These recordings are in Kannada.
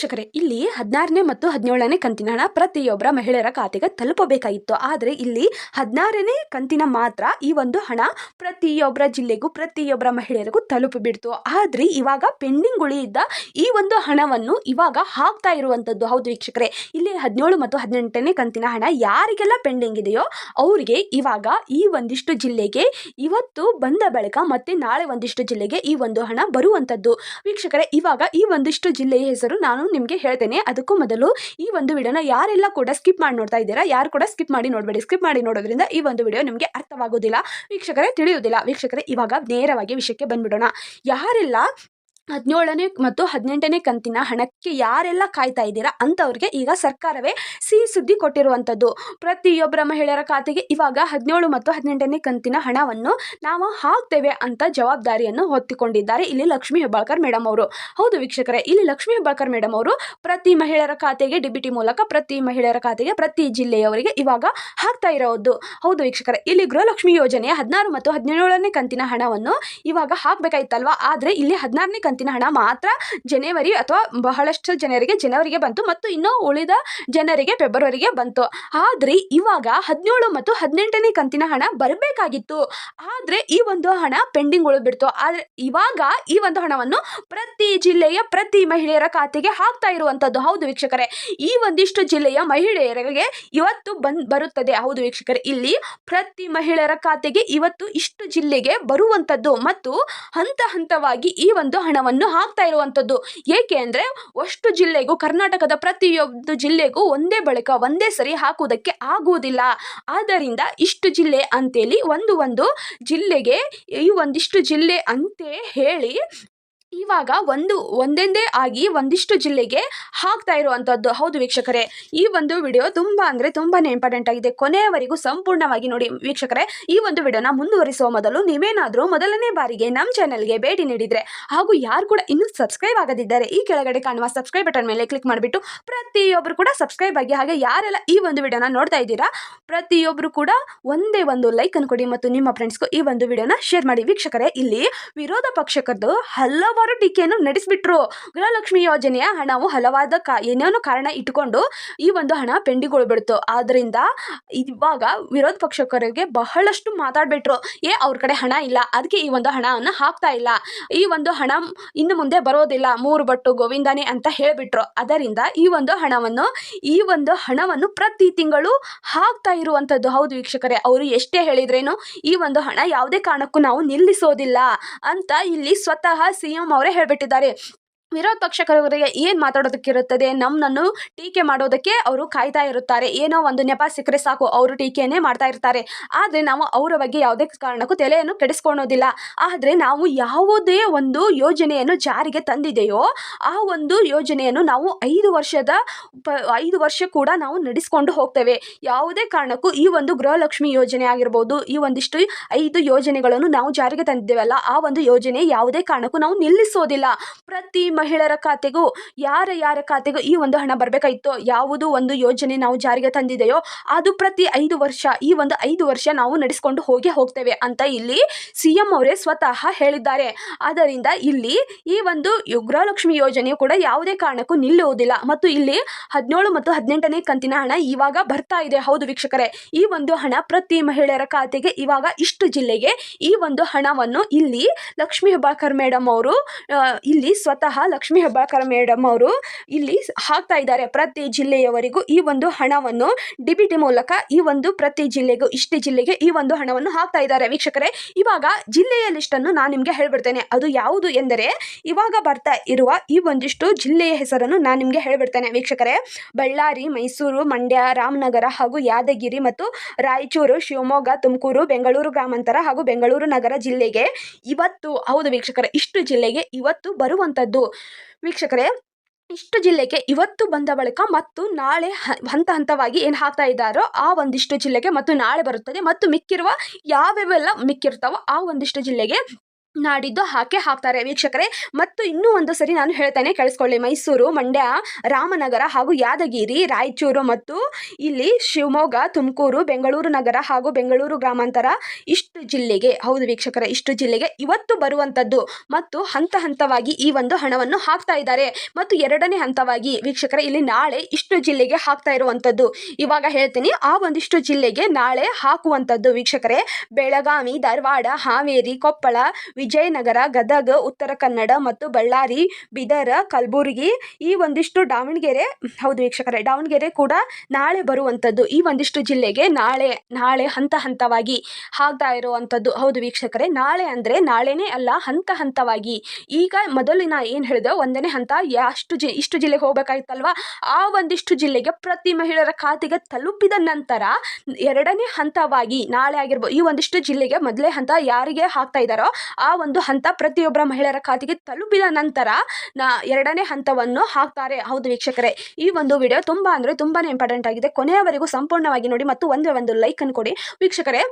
ವೀಕ್ಷಕರೇ, ಇಲ್ಲಿ ಹದಿನಾರನೇ ಮತ್ತು ಹದಿನೇಳನೇ ಕಂತಿನ ಹಣ ಪ್ರತಿಯೊಬ್ಬರ ಮಹಿಳೆಯರ ಖಾತೆಗೆ ತಲುಪಬೇಕಾಗಿತ್ತು. ಆದರೆ ಇಲ್ಲಿ ಹದಿನಾರನೇ ಕಂತಿನ ಮಾತ್ರ ಈ ಒಂದು ಹಣ ಪ್ರತಿಯೊಬ್ಬರ ಜಿಲ್ಲೆಗೂ, ಪ್ರತಿಯೊಬ್ಬರ ಮಹಿಳೆಯರಿಗೂ ತಲುಪಿಬಿಡ್ತು ಆದರೆ ಇವಾಗ ಪೆಂಡಿಂಗ್ ಉಳಿಯಿದ್ದ ಈ ಒಂದು ಹಣವನ್ನು ಇವಾಗ ಹಾಕ್ತಾ ಇರುವಂಥದ್ದು ಹೌದು ವೀಕ್ಷಕರೇ, ಇಲ್ಲಿ ಹದಿನೇಳು ಮತ್ತು ಹದಿನೆಂಟನೇ ಕಂತಿನ ಹಣ ಯಾರಿಗೆಲ್ಲ ಪೆಂಡಿಂಗ್ ಇದೆಯೋ ಅವರಿಗೆ ಇವಾಗ ಈ ಒಂದಿಷ್ಟು ಜಿಲ್ಲೆಗೆ ಇವತ್ತು ಬಂದ ಬಳಿಕ ಮತ್ತೆ ನಾಳೆ ಒಂದಿಷ್ಟು ಜಿಲ್ಲೆಗೆ ಈ ಒಂದು ಹಣ ಬರುವಂಥದ್ದು ವೀಕ್ಷಕರೇ, ಇವಾಗ ಈ ಒಂದಿಷ್ಟು ಜಿಲ್ಲೆಯ ಹೆಸರು ನಾನು ನಿಮಗೆ ಹೇಳ್ತೇನೆ. ಅದಕ್ಕೂ ಮೊದಲು ಈ ಒಂದು ವಿಡಿಯೋನ ಯಾರೆಲ್ಲ ಕೂಡ ಸ್ಕಿಪ್ ಮಾಡಿ ನೋಡ್ತಾ ಇದ್ದೀರಾ, ಯಾರು ಕೂಡ ಸ್ಕಿಪ್ ಮಾಡಿ ನೋಡಬೇಡಿ. ಸ್ಕಿಪ್ ಮಾಡಿ ನೋಡೋದ್ರಿಂದ ಈ ಒಂದು ವಿಡಿಯೋ ನಿಮಗೆ ಅರ್ಥವಾಗೋದಿಲ್ಲ, ವೀಕ್ಷಕರೇ ತಿಳಿಯೋದಿಲ್ಲ ವೀಕ್ಷಕರೇ, ಇವಾಗ ನೇರವಾಗಿ ವಿಷಯಕ್ಕೆ ಬಂದ್ಬಿಡೋಣ. ಯಾರೆಲ್ಲ ಹದಿನೇಳನೇ ಮತ್ತು ಹದಿನೆಂಟನೇ ಕಂತಿನ ಹಣಕ್ಕೆ ಯಾರೆಲ್ಲ ಕಾಯ್ತಾ ಇದ್ದೀರಾ ಅಂಥವ್ರಿಗೆ ಈಗ ಸರ್ಕಾರವೇ ಸಿಹಿ ಸುದ್ದಿ ಕೊಟ್ಟಿರುವಂಥದ್ದು. ಪ್ರತಿಯೊಬ್ಬರ ಮಹಿಳೆಯರ ಖಾತೆಗೆ ಇವಾಗ ಹದಿನೇಳು ಮತ್ತು ಹದಿನೆಂಟನೇ ಕಂತಿನ ಹಣವನ್ನು ನಾವು ಹಾಕ್ತೇವೆ ಅಂತ ಜವಾಬ್ದಾರಿಯನ್ನು ಹೊತ್ತಿಕೊಂಡಿದ್ದಾರೆ ಇಲ್ಲಿ ಲಕ್ಷ್ಮೀ ಹೆಬ್ಬಾಳ್ಕರ್ ಮೇಡಮ್ ಅವರು. ಹೌದು ವೀಕ್ಷಕರೇ, ಇಲ್ಲಿ ಲಕ್ಷ್ಮೀ ಹೆಬ್ಬಾಳ್ಕರ್ ಮೇಡಮ್ ಅವರು ಪ್ರತಿ ಮಹಿಳೆಯರ ಖಾತೆಗೆ ಡಿಬಿಟಿ ಮೂಲಕ ಪ್ರತಿ ಮಹಿಳೆಯರ ಖಾತೆಗೆ ಪ್ರತಿ ಜಿಲ್ಲೆಯವರಿಗೆ ಇವಾಗ ಹಾಕ್ತಾ ಇರೋದು. ಹೌದು ವೀಕ್ಷಕರೇ, ಇಲ್ಲಿ ಗೃಹಲಕ್ಷ್ಮಿ ಯೋಜನೆಯ ಹದಿನಾರು ಮತ್ತು ಹದಿನೇಳನೇ ಕಂತಿನ ಹಣವನ್ನು ಇವಾಗ ಹಾಕಬೇಕಾಯ್ತಲ್ವಾ? ಆದರೆ ಇಲ್ಲಿ ಹದಿನಾರನೇ ಕಂತಿನ ಹಣ ಮಾತ್ರ ಜನವರಿ ಅಥವಾ ಬಹಳಷ್ಟು ಜನರಿಗೆ, ಜನವರಿಗೆ ಬಂತು ಮತ್ತು ಇನ್ನು ಉಳಿದ ಜನರಿಗೆ ಫೆಬ್ರವರಿಗೆ ಬಂತು. ಆದರೆ ಇವಾಗ ಹದಿನೇಳು ಮತ್ತು ಹದಿನೆಂಟನೇ ಕಂತಿನ ಹಣ ಬರಬೇಕಾಗಿತ್ತು. ಆದರೆ ಈ ಒಂದು ಹಣ ಪೆಂಡಿಂಗ್ ಉಳಿದ್ಬಿಡ್ತು. ಆದರೆ ಇವಾಗ ಈ ಒಂದು ಹಣವನ್ನು ಪ್ರತಿ ಜಿಲ್ಲೆಯ ಪ್ರತಿ ಮಹಿಳೆಯರ ಖಾತೆಗೆ ಹಾಕ್ತಾ ಇರುವಂಥದ್ದು ಹೌದು ವೀಕ್ಷಕರೇ, ಈ ಒಂದಿಷ್ಟು ಜಿಲ್ಲೆಯ ಮಹಿಳೆಯರಿಗೆ ಇವತ್ತು ಬಂದ್ ಬರುತ್ತದೆ. ಹೌದು ವೀಕ್ಷಕರೇ, ಇಲ್ಲಿ ಪ್ರತಿ ಮಹಿಳೆಯರ ಖಾತೆಗೆ ಇವತ್ತು ಇಷ್ಟು ಜಿಲ್ಲೆಗೆ ಬರುವಂಥದ್ದು ಮತ್ತು ಹಂತ ಹಂತವಾಗಿ ಈ ಒಂದು ಹಣವನ್ನು ಹಾಕ್ತಾ ಇರುವಂಥದ್ದು. ಏಕೆ ಅಂದರೆ ಅಷ್ಟು ಜಿಲ್ಲೆಗೂ, ಕರ್ನಾಟಕದ ಪ್ರತಿಯೊಂದು ಜಿಲ್ಲೆಗೂ ಒಂದೇ ಬಳಿಕ ಒಂದೇ ಸರಿ ಹಾಕುವುದಕ್ಕೆ ಆಗುವುದಿಲ್ಲ. ಆದ್ದರಿಂದ ಇಷ್ಟು ಜಿಲ್ಲೆ ಅಂತೇಳಿ ಒಂದು ಒಂದು ಜಿಲ್ಲೆಗೆ ಈ ಒಂದಿಷ್ಟು ಜಿಲ್ಲೆ ಅಂತೇ ಹೇಳಿ ಇವಾಗ ಒಂದು, ಒಂದೊಂದೇ ಆಗಿ ಒಂದಿಷ್ಟು ಜಿಲ್ಲೆಗೆ ಹಾಕ್ತಾ ಇರುವಂಥದ್ದು ಹೌದು ವೀಕ್ಷಕರೇ, ಈ ಒಂದು ವಿಡಿಯೋ ತುಂಬ ಅಂದರೆ ತುಂಬಾ ಇಂಪಾರ್ಟೆಂಟ್ ಆಗಿದೆ. ಕೊನೆಯವರೆಗೂ ಸಂಪೂರ್ಣವಾಗಿ ನೋಡಿ ವೀಕ್ಷಕರೇ, ಈ ಒಂದು ವಿಡಿಯೋನ ಮುಂದುವರಿಸುವ ಮೊದಲು ನೀವೇನಾದರೂ ಮೊದಲನೇ ಬಾರಿಗೆ ನಮ್ಮ ಚಾನಲ್ಗೆ ಭೇಟಿ ನೀಡಿದರೆ ಹಾಗೂ ಯಾರು ಕೂಡ ಇನ್ನೂ ಸಬ್ಸ್ಕ್ರೈಬ್ ಆಗದಿದ್ದರೆ ಈ ಕೆಳಗಡೆ ಕಾಣುವ ಸಬ್ಸ್ಕ್ರೈಬ್ ಬಟನ್ ಮೇಲೆ ಕ್ಲಿಕ್ ಮಾಡಿಬಿಟ್ಟು ಪ್ರತಿಯೊಬ್ಬರು ಕೂಡ ಸಬ್ಸ್ಕ್ರೈಬ್ ಆಗಿ ಹಾಗೆ ಯಾರೆಲ್ಲ ಈ ಒಂದು ವಿಡಿಯೋನ ನೋಡ್ತಾ ಇದ್ದೀರಾ ಪ್ರತಿಯೊಬ್ಬರು ಕೂಡ ಒಂದೇ ಒಂದು ಲೈಕ್ ಅನ್ನು ಕೊಡಿ ಮತ್ತು ನಿಮ್ಮ ಫ್ರೆಂಡ್ಸ್ಗೂ ಈ ಒಂದು ವಿಡಿಯೋನ ಶೇರ್ ಮಾಡಿ. ವೀಕ್ಷಕರೇ, ಇಲ್ಲಿ ವಿರೋಧ ಪಕ್ಷಕದ್ದು ಹಲವಾರು ಟೀಕೆಯನ್ನು ನಡೆಸಿಬಿಟ್ರು. ಗೃಹಲಕ್ಷ್ಮಿ ಯೋಜನೆಯ ಹಣವು ಹಲವಾದ ಕಾ, ಏನೇನೋ ಕಾರಣ ಇಟ್ಟುಕೊಂಡು ಈ ಒಂದು ಹಣ ಪೆಂಡಿಗೊಳ್ಬಿಡ್ತು. ಆದ್ದರಿಂದ ಇವಾಗ ವಿರೋಧ ಪಕ್ಷಕರಿಗೆ ಬಹಳಷ್ಟು ಮಾತಾಡ್ಬಿಟ್ರು. ಏ, ಅವ್ರ ಕಡೆ ಹಣ ಇಲ್ಲ. ಅದಕ್ಕೆ ಈ ಒಂದು ಹಣವನ್ನು ಹಾಕ್ತಾ ಇಲ್ಲ. ಈ ಒಂದು ಹಣ ಇನ್ನು ಮುಂದೆ ಬರೋದಿಲ್ಲ. ಮೂರು ಬಟ್ಟು ಗೋವಿಂದನೇ ಅಂತ ಹೇಳಿಬಿಟ್ರು. ಅದರಿಂದ ಈ ಒಂದು ಹಣವನ್ನು, ಈ ಒಂದು ಹಣವನ್ನು ಪ್ರತಿ ತಿಂಗಳು ಹಾಕ್ತಾ ಇರುವಂಥದ್ದು ಹೌದು ವೀಕ್ಷಕರೇ, ಅವರು ಎಷ್ಟೇ ಹೇಳಿದ್ರೇನು ಈ ಒಂದು ಹಣ ಯಾವುದೇ ಕಾರಣಕ್ಕೂ ನಾವು ನಿಲ್ಲಿಸೋದಿಲ್ಲ ಅಂತ ಇಲ್ಲಿ ಸ್ವತಃ ಸಿ ಎಂ ಅವರೇ ಹೇಳಿಬಿಟ್ಟಿದ್ದಾರೆ. ವಿರೋಧ ಪಕ್ಷಕರಿಗೆ ಏನು ಮಾತಾಡೋದಕ್ಕಿರುತ್ತದೆ? ನಮ್ಮನ್ನು ಟೀಕೆ ಮಾಡೋದಕ್ಕೆ ಅವರು ಕಾಯ್ತಾ ಇರುತ್ತಾರೆ. ಏನೋ ಒಂದು ನೆಪ ಸಿಕ್ಕರೆ ಸಾಕು, ಅವರು ಟೀಕೆಯನ್ನೇ ಮಾಡ್ತಾ ಇರ್ತಾರೆ. ಆದರೆ ನಾವು ಅವರ ಬಗ್ಗೆ ಯಾವುದೇ ಕಾರಣಕ್ಕೂ ತಲೆಯನ್ನು ಕೆಡಿಸ್ಕೊಳೋದಿಲ್ಲ ಆದರೆ ನಾವು ಯಾವುದೇ ಒಂದು ಯೋಜನೆಯನ್ನು ಜಾರಿಗೆ ತಂದಿದೆಯೋ, ಆ ಒಂದು ಯೋಜನೆಯನ್ನು ನಾವು ಐದು ವರ್ಷದ ಪ, ಐದು ವರ್ಷ ಕೂಡ ನಾವು ನಡೆಸ್ಕೊಂಡು ಹೋಗ್ತೇವೆ. ಯಾವುದೇ ಕಾರಣಕ್ಕೂ ಈ ಒಂದು ಗೃಹಲಕ್ಷ್ಮಿ ಯೋಜನೆ ಆಗಿರ್ಬೋದು, ಈ ಒಂದಿಷ್ಟು ಐದು ಯೋಜನೆಗಳನ್ನು ನಾವು ಜಾರಿಗೆ ತಂದಿದ್ದೇವಲ್ಲ, ಆ ಒಂದು ಯೋಜನೆ ಯಾವುದೇ ಕಾರಣಕ್ಕೂ ನಾವು ನಿಲ್ಲಿಸೋದಿಲ್ಲ. ಪ್ರತಿ ಮಹಿಳೆಯರ ಖಾತೆಗೂ ಯಾರ ಯಾರ ಖಾತೆಗೂ ಈ ಒಂದು ಹಣ ಬರಬೇಕಾಗಿತ್ತೋ ಯಾವುದು ಒಂದು ಯೋಜನೆ ನಾವು ಜಾರಿಗೆ ತಂದಿದೆಯೋ, ಅದು ಪ್ರತಿ ಐದು ವರ್ಷ, ಈ ಒಂದು ಐದು ವರ್ಷ ನಾವು ನಡೆಸಿಕೊಂಡು ಹೋಗೇ ಹೋಗ್ತೇವೆ ಅಂತ ಇಲ್ಲಿ ಸಿ ಎಂ ಅವರೇ ಸ್ವತಃ ಹೇಳಿದ್ದಾರೆ. ಆದ್ದರಿಂದ ಇಲ್ಲಿ ಈ ಒಂದು ಗೃಹಲಕ್ಷ್ಮಿ ಯೋಜನೆಯು ಕೂಡ ಯಾವುದೇ ಕಾರಣಕ್ಕೂ ನಿಲ್ಲುವುದಿಲ್ಲ. ಮತ್ತು ಇಲ್ಲಿ ಹದಿನೇಳು ಮತ್ತು ಹದಿನೆಂಟನೇ ಕಂತಿನ ಹಣ ಇವಾಗ ಬರ್ತಾ ಇದೆ. ಹೌದು ವೀಕ್ಷಕರೇ, ಈ ಒಂದು ಹಣ ಪ್ರತಿ ಮಹಿಳೆಯರ ಖಾತೆಗೆ ಇವಾಗ ಇಷ್ಟು ಜಿಲ್ಲೆಗೆ ಈ ಒಂದು ಹಣವನ್ನು ಇಲ್ಲಿ ಲಕ್ಷ್ಮೀ ಹೆಬ್ಬಾಳ್ಕರ್ ಮೇಡಮ್ ಅವರು ಇಲ್ಲಿ ಸ್ವತಃ ಲಕ್ಷ್ಮೀ ಹೆಬ್ಬಾಳ್ಕರ್ ಮೇಡಮ್ ಅವರು. ಇಲ್ಲಿ ಹಾಕ್ತಾ ಇದ್ದಾರೆ ಪ್ರತಿ ಜಿಲ್ಲೆಯವರಿಗೂ ಈ ಒಂದು ಹಣವನ್ನು ಡಿಬಿಟಿ ಮೂಲಕ ಈ ಒಂದು ಪ್ರತಿ ಜಿಲ್ಲೆಗೂ, ಇಷ್ಟು ಜಿಲ್ಲೆಗೆ ಈ ಒಂದು ಹಣವನ್ನು ಹಾಕ್ತಾ ಇದ್ದಾರೆ. ವೀಕ್ಷಕರೇ, ಇವಾಗ ಜಿಲ್ಲೆಯ ಲಿಸ್ಟನ್ನು ನಾನು ನಿಮಗೆ ಹೇಳ್ಬಿಡ್ತೇನೆ. ಅದು ಯಾವುದು ಎಂದರೆ, ಇವಾಗ ಬರ್ತಾ ಇರುವ ಈ ಒಂದಿಷ್ಟು ಜಿಲ್ಲೆಯ ಹೆಸರನ್ನು ನಾನು ನಿಮಗೆ ಹೇಳ್ಬಿಡ್ತೇನೆ. ವೀಕ್ಷಕರೇ, ಬಳ್ಳಾರಿ, ಮೈಸೂರು, ಮಂಡ್ಯ, ರಾಮನಗರ ಹಾಗೂ ಯಾದಗಿರಿ ಮತ್ತು ರಾಯಚೂರು, ಶಿವಮೊಗ್ಗ, ತುಮಕೂರು, ಬೆಂಗಳೂರು ಗ್ರಾಮಾಂತರ ಹಾಗೂ ಬೆಂಗಳೂರು ನಗರ ಜಿಲ್ಲೆಗೆ ಇವತ್ತು, ಹೌದು ವೀಕ್ಷಕರೇ, ಇಷ್ಟು ಜಿಲ್ಲೆಗೆ ಇವತ್ತು ಬರುವಂಥದ್ದು. ವೀಕ್ಷಕರೇ ಇಷ್ಟು ಜಿಲ್ಲೆಗೆ ಇವತ್ತು ಬಂದ ಬಳಿಕ ಮತ್ತು ನಾಳೆ ಹಂತ ಹಂತವಾಗಿ ಏನು ಹಾಕ್ತಾ ಇದ್ದಾರೋ ಆ ಒಂದಿಷ್ಟು ಜಿಲ್ಲೆಗೆ ಮತ್ತು ನಾಳೆ ಬರುತ್ತದೆ. ಮತ್ತು ಮಿಕ್ಕಿರುವ ಯಾವ್ಯಾವೆಲ್ಲ ಮಿಕ್ಕಿರ್ತಾವೋ ಆ ಒಂದಿಷ್ಟು ಜಿಲ್ಲೆಗೆ ನಾಡಿದ್ದು ಹಾಕೇ ಹಾಕ್ತಾರೆ ವೀಕ್ಷಕರೇ. ಮತ್ತು ಇನ್ನೂ ಒಂದು ಸರಿ ನಾನು ಹೇಳ್ತೇನೆ, ಕೇಳಿಸ್ಕೊಳ್ಳಿ. ಮೈಸೂರು, ಮಂಡ್ಯ, ರಾಮನಗರ ಹಾಗೂ ಯಾದಗಿರಿ, ರಾಯಚೂರು ಮತ್ತು ಇಲ್ಲಿ ಶಿವಮೊಗ್ಗ, ತುಮಕೂರು, ಬೆಂಗಳೂರು ನಗರ ಹಾಗೂ ಬೆಂಗಳೂರು ಗ್ರಾಮಾಂತರ ಇಷ್ಟು ಜಿಲ್ಲೆಗೆ, ಹೌದು ವೀಕ್ಷಕರೇ, ಇಷ್ಟು ಜಿಲ್ಲೆಗೆ ಇವತ್ತು ಬರುವಂಥದ್ದು ಮತ್ತು ಹಂತ ಹಂತವಾಗಿ ಈ ಒಂದು ಹಣವನ್ನು ಹಾಕ್ತಾ ಇದ್ದಾರೆ. ಮತ್ತು ಎರಡನೇ ಹಂತವಾಗಿ ವೀಕ್ಷಕರೇ, ಇಲ್ಲಿ ನಾಳೆ ಇಷ್ಟು ಜಿಲ್ಲೆಗೆ ಹಾಕ್ತಾ ಇರುವಂಥದ್ದು. ಇವಾಗ ಹೇಳ್ತೀನಿ, ಆ ಒಂದಿಷ್ಟು ಜಿಲ್ಲೆಗೆ ನಾಳೆ ಹಾಕುವಂಥದ್ದು ವೀಕ್ಷಕರೇ, ಬೆಳಗಾವಿ, ಧಾರವಾಡ, ಹಾವೇರಿ, ಕೊಪ್ಪಳ ವಿಜಯನಗರ, ಗದಗ, ಉತ್ತರ ಕನ್ನಡ ಮತ್ತು ಬಳ್ಳಾರಿ, ಬಿದರ, ಕಲಬುರಗಿ ಈ ಒಂದಿಷ್ಟು ದಾವಣಗೆರೆ ಹೌದು ವೀಕ್ಷಕರೇ, ದಾವಣಗೆರೆ ಕೂಡ ನಾಳೆ ಬರುವಂಥದ್ದು. ಈ ಒಂದಿಷ್ಟು ಜಿಲ್ಲೆಗೆ ನಾಳೆ ನಾಳೆ ಹಂತ ಹಂತವಾಗಿ ಆಗ್ತಾ ಇರುವಂಥದ್ದು. ಹೌದು ವೀಕ್ಷಕರೇ, ನಾಳೆ ಅಂದರೆ ನಾಳೆನೇ ಅಲ್ಲ, ಹಂತ ಹಂತವಾಗಿ. ಈಗ ಮೊದಲು ನಾ ಏನು ಹೇಳಿದೆ, ಒಂದನೇ ಹಂತ, ಅಷ್ಟು ಜಿ, ಇಷ್ಟು ಜಿಲ್ಲೆಗೆ ಹೋಗ್ಬೇಕಾಗಿತ್ತಲ್ವಾ ಆ ಒಂದಿಷ್ಟು ಜಿಲ್ಲೆಗೆ ಪ್ರತಿ ಮಹಿಳೆಯರ ಖಾತೆಗೆ ತಲುಪಿದ ನಂತರ ಎರಡನೇ ಹಂತವಾಗಿ ನಾಳೆ ಆಗಿರ್ಬೋದು ಈ ಒಂದಿಷ್ಟು ಜಿಲ್ಲೆಗೆ ಮೊದಲೇ ಹಂತ ಯಾರಿಗೆ ಹಾಕ್ತಾ ಇದ್ದಾರೋ ಆ ಒಂದು ಹಂತ ಪ್ರತಿಯೊಬ್ಬರ ಮಹಿಳೆಯರ ಖಾತೆಗೆ ತಲುಪಿದ ನಂತರ ನಾ ಎರಡನೇ ಹಂತವನ್ನು ಹಾಕ್ತಾರೆ. ಹೌದು ವೀಕ್ಷಕರೇ, ಈ ಒಂದು ವಿಡಿಯೋ ತುಂಬ ಅಂದರೆ ತುಂಬಾ ಇಂಪಾರ್ಟೆಂಟ್ ಆಗಿದೆ. ಕೊನೆಯವರೆಗೂ ಸಂಪೂರ್ಣವಾಗಿ ನೋಡಿ ಮತ್ತು ಒಂದೇ ಒಂದು ಲೈಕ್ ಅನ್ನು ಕೊಡಿ. ವೀಕ್ಷಕರೇ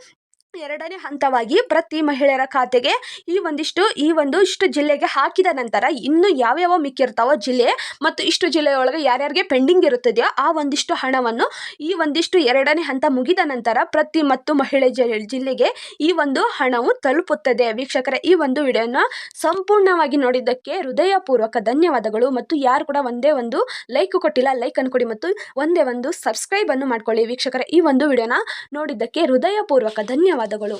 ಎರಡನೇ ಹಂತವಾಗಿ ಪ್ರತಿ ಮಹಿಳೆಯರ ಖಾತೆಗೆ ಈ ಒಂದಿಷ್ಟು, ಈ ಒಂದು ಇಷ್ಟು ಜಿಲ್ಲೆಗೆ ಹಾಕಿದ ನಂತರ ಇನ್ನು ಯಾವ್ಯಾವ ಮಿಕ್ಕಿರ್ತಾವೋ ಜಿಲ್ಲೆ ಮತ್ತು ಇಷ್ಟು ಜಿಲ್ಲೆಯೊಳಗೆ ಯಾರ್ಯಾರಿಗೆ ಪೆಂಡಿಂಗ್ ಇರುತ್ತದೆಯೋ ಆ ಒಂದಿಷ್ಟು ಹಣವನ್ನು ಈ ಒಂದಿಷ್ಟು ಎರಡನೇ ಹಂತ ಮುಗಿದ ನಂತರ ಪ್ರತಿ ಮತ್ತು ಮಹಿಳೆ ಜಿಲ್ಲೆಗೆ ಈ ಒಂದು ಹಣವು ತಲುಪುತ್ತದೆ. ವೀಕ್ಷಕರ, ಈ ಒಂದು ವಿಡಿಯೋನ ಸಂಪೂರ್ಣವಾಗಿ ನೋಡಿದ್ದಕ್ಕೆ ಹೃದಯಪೂರ್ವಕ ಧನ್ಯವಾದಗಳು ಮತ್ತು ಯಾರು ಕೂಡ ಒಂದೇ ಒಂದು ಲೈಕ್ ಕೊಟ್ಟಿಲ್ಲ, ಲೈಕ್ ಅನ್ನು ಕೊಡಿ ಮತ್ತು ಒಂದೇ ಒಂದು ಸಬ್ಸ್ಕ್ರೈಬ್ ಅನ್ನು ಮಾಡ್ಕೊಳ್ಳಿ. ವೀಕ್ಷಕರ, ಈ ಒಂದು ವಿಡಿಯೋನ ನೋಡಿದ್ದಕ್ಕೆ ಹೃದಯಪೂರ್ವಕ ಧನ್ಯವಾದಗಳು.